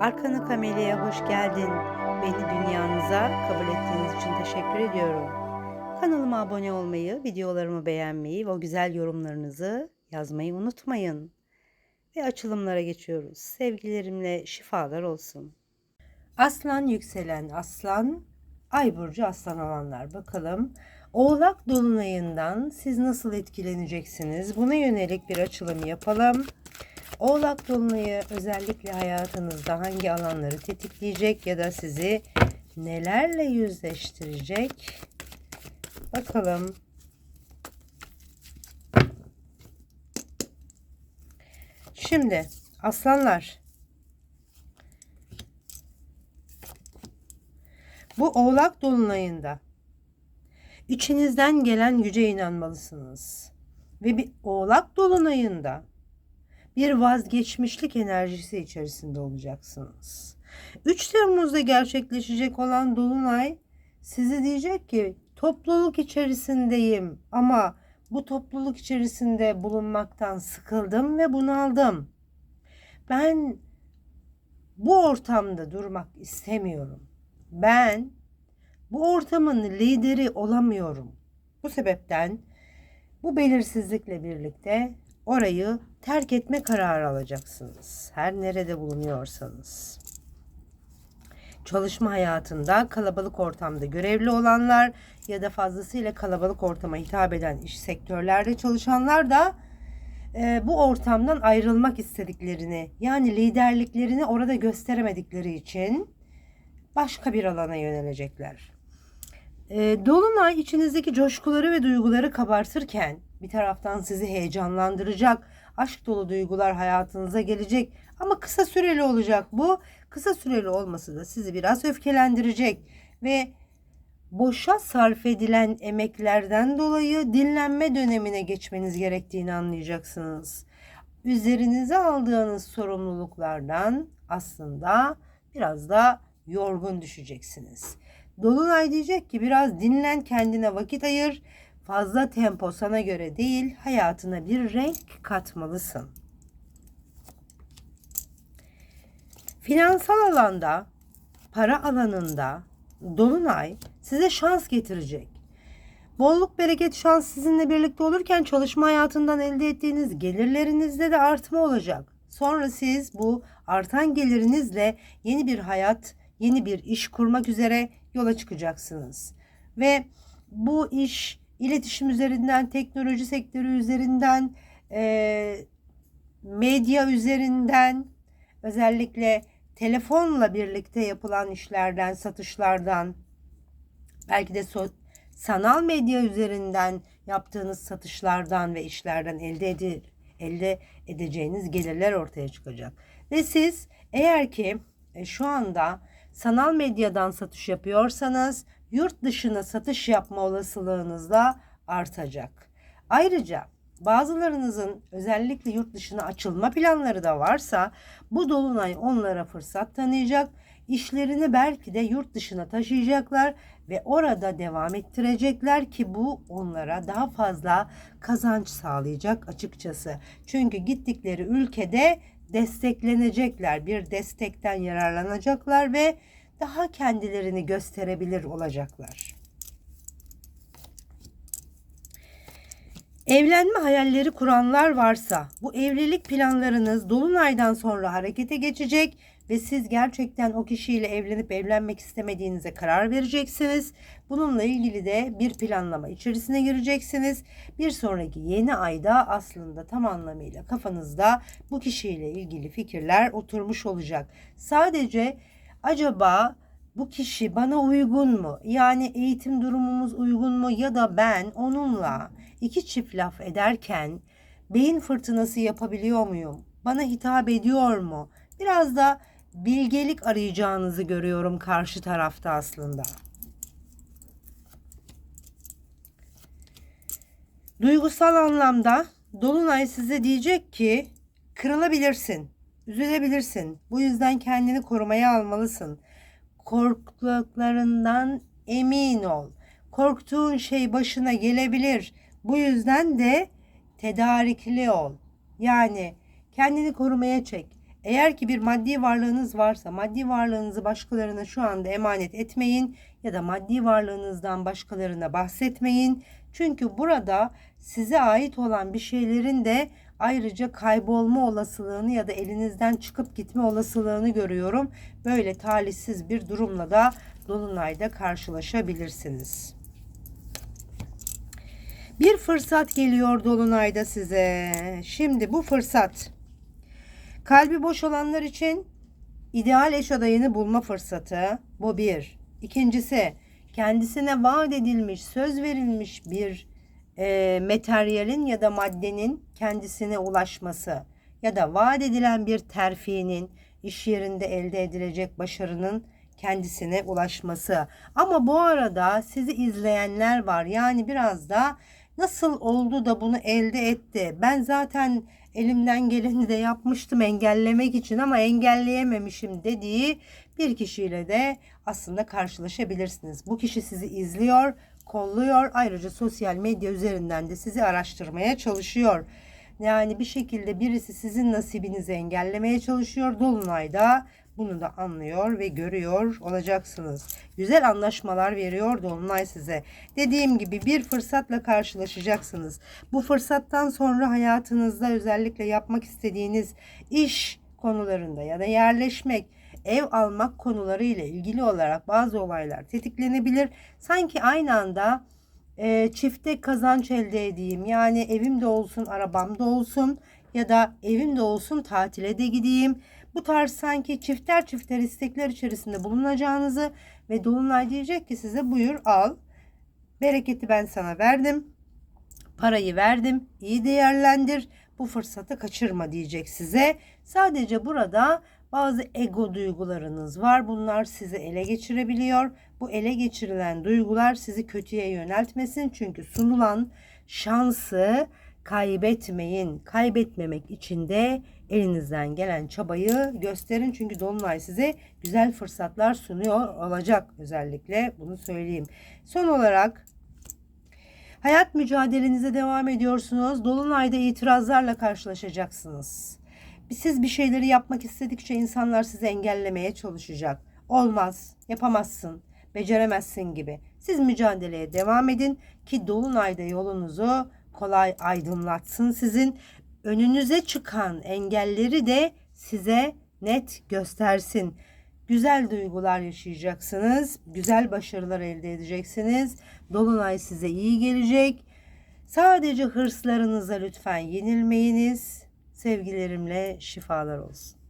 Arkanı Kameli'ye hoş geldin. Beni dünyanıza kabul ettiğiniz için teşekkür ediyorum. Kanalıma abone olmayı, videolarımı beğenmeyi ve o güzel yorumlarınızı yazmayı unutmayın. Ve açılımlara geçiyoruz. Sevgilerimle şifalar olsun. Aslan yükselen aslan, ay burcu aslan olanlar bakalım. Oğlak dolunayından siz nasıl etkileneceksiniz? Buna yönelik bir açılım yapalım. Oğlak Dolunay'ı özellikle hayatınızda hangi alanları tetikleyecek ya da sizi nelerle yüzleştirecek? Bakalım. Şimdi aslanlar. Bu Oğlak Dolunay'ında içinizden gelen güce inanmalısınız. Ve bir Oğlak Dolunay'ında bir vazgeçmişlik enerjisi içerisinde olacaksınız. 3 Temmuz'da gerçekleşecek olan Dolunay size diyecek ki topluluk içerisindeyim ama bu topluluk içerisinde bulunmaktan sıkıldım ve bunaldım. Ben bu ortamda durmak istemiyorum. Ben bu ortamın lideri olamıyorum. Bu sebepten bu belirsizlikle birlikte orayı terk etme kararı alacaksınız. Her nerede bulunuyorsanız. Çalışma hayatında kalabalık ortamda görevli olanlar ya da fazlasıyla kalabalık ortama hitap eden iş sektörlerde çalışanlar da e, bu ortamdan ayrılmak istediklerini yani liderliklerini orada gösteremedikleri için başka bir alana yönelecekler. E, Dolunay içinizdeki coşkuları ve duyguları kabartırken bir taraftan sizi heyecanlandıracak, aşk dolu duygular hayatınıza gelecek ama kısa süreli olacak bu. Kısa süreli olması da sizi biraz öfkelendirecek ve boşa sarf edilen emeklerden dolayı dinlenme dönemine geçmeniz gerektiğini anlayacaksınız. Üzerinize aldığınız sorumluluklardan aslında biraz da yorgun düşeceksiniz. Dolunay diyecek ki biraz dinlen kendine vakit ayır. Fazla tempo sana göre değil hayatına bir renk katmalısın. Finansal alanda, para alanında Dolunay size şans getirecek. Bolluk, bereket, şans sizinle birlikte olurken çalışma hayatından elde ettiğiniz gelirlerinizde de artma olacak. Sonra siz bu artan gelirinizle yeni bir hayat, yeni bir iş kurmak üzere yola çıkacaksınız. Ve bu iş iletişim üzerinden, teknoloji sektörü üzerinden, e, medya üzerinden, özellikle telefonla birlikte yapılan işlerden, satışlardan, belki de so- sanal medya üzerinden yaptığınız satışlardan ve işlerden elde edi- elde edeceğiniz gelirler ortaya çıkacak. Ve siz eğer ki e, şu anda sanal medyadan satış yapıyorsanız yurt dışına satış yapma olasılığınız da artacak. Ayrıca bazılarınızın özellikle yurt dışına açılma planları da varsa bu dolunay onlara fırsat tanıyacak. İşlerini belki de yurt dışına taşıyacaklar ve orada devam ettirecekler ki bu onlara daha fazla kazanç sağlayacak açıkçası. Çünkü gittikleri ülkede desteklenecekler, bir destekten yararlanacaklar ve daha kendilerini gösterebilir olacaklar. Evlenme hayalleri kuranlar varsa bu evlilik planlarınız dolunaydan sonra harekete geçecek ve siz gerçekten o kişiyle evlenip evlenmek istemediğinize karar vereceksiniz. Bununla ilgili de bir planlama içerisine gireceksiniz. Bir sonraki yeni ayda aslında tam anlamıyla kafanızda bu kişiyle ilgili fikirler oturmuş olacak. Sadece acaba bu kişi bana uygun mu? Yani eğitim durumumuz uygun mu ya da ben onunla iki çift laf ederken beyin fırtınası yapabiliyor muyum? Bana hitap ediyor mu? Biraz da bilgelik arayacağınızı görüyorum karşı tarafta aslında. Duygusal anlamda Dolunay size diyecek ki kırılabilirsin, üzülebilirsin. Bu yüzden kendini korumaya almalısın. Korktuklarından emin ol. Korktuğun şey başına gelebilir. Bu yüzden de tedarikli ol. Yani kendini korumaya çek. Eğer ki bir maddi varlığınız varsa maddi varlığınızı başkalarına şu anda emanet etmeyin ya da maddi varlığınızdan başkalarına bahsetmeyin. Çünkü burada size ait olan bir şeylerin de ayrıca kaybolma olasılığını ya da elinizden çıkıp gitme olasılığını görüyorum. Böyle talihsiz bir durumla da dolunayda karşılaşabilirsiniz. Bir fırsat geliyor dolunayda size. Şimdi bu fırsat kalbi boş olanlar için ideal eş adayını bulma fırsatı. Bu bir. İkincisi kendisine vaat edilmiş, söz verilmiş bir e, materyalin ya da maddenin kendisine ulaşması ya da vaat edilen bir terfinin iş yerinde elde edilecek başarının kendisine ulaşması. Ama bu arada sizi izleyenler var. Yani biraz da nasıl oldu da bunu elde etti? Ben zaten elimden geleni de yapmıştım engellemek için ama engelleyememişim dediği bir kişiyle de aslında karşılaşabilirsiniz. Bu kişi sizi izliyor, kolluyor. Ayrıca sosyal medya üzerinden de sizi araştırmaya çalışıyor. Yani bir şekilde birisi sizin nasibinizi engellemeye çalışıyor. Dolunayda bunu da anlıyor ve görüyor olacaksınız. Güzel anlaşmalar veriyor Dolunay size. Dediğim gibi bir fırsatla karşılaşacaksınız. Bu fırsattan sonra hayatınızda özellikle yapmak istediğiniz iş konularında ya da yerleşmek, ev almak konuları ile ilgili olarak bazı olaylar tetiklenebilir. Sanki aynı anda e, çifte kazanç elde edeyim. Yani evimde olsun, arabamda olsun ya da evimde olsun tatile de gideyim. Bu tarz sanki çifter çifter istekler içerisinde bulunacağınızı ve Dolunay diyecek ki size buyur al. Bereketi ben sana verdim. Parayı verdim. iyi değerlendir. Bu fırsatı kaçırma diyecek size. Sadece burada bazı ego duygularınız var. Bunlar sizi ele geçirebiliyor. Bu ele geçirilen duygular sizi kötüye yöneltmesin. Çünkü sunulan şansı kaybetmeyin. Kaybetmemek için de elinizden gelen çabayı gösterin. Çünkü Dolunay size güzel fırsatlar sunuyor olacak özellikle bunu söyleyeyim. Son olarak hayat mücadelenize devam ediyorsunuz. Dolunayda itirazlarla karşılaşacaksınız. Siz bir şeyleri yapmak istedikçe insanlar sizi engellemeye çalışacak. Olmaz, yapamazsın, beceremezsin gibi. Siz mücadeleye devam edin ki Dolunay'da yolunuzu kolay aydınlatsın sizin. Önünüze çıkan engelleri de size net göstersin. Güzel duygular yaşayacaksınız. Güzel başarılar elde edeceksiniz. Dolunay size iyi gelecek. Sadece hırslarınıza lütfen yenilmeyiniz. Sevgilerimle şifalar olsun.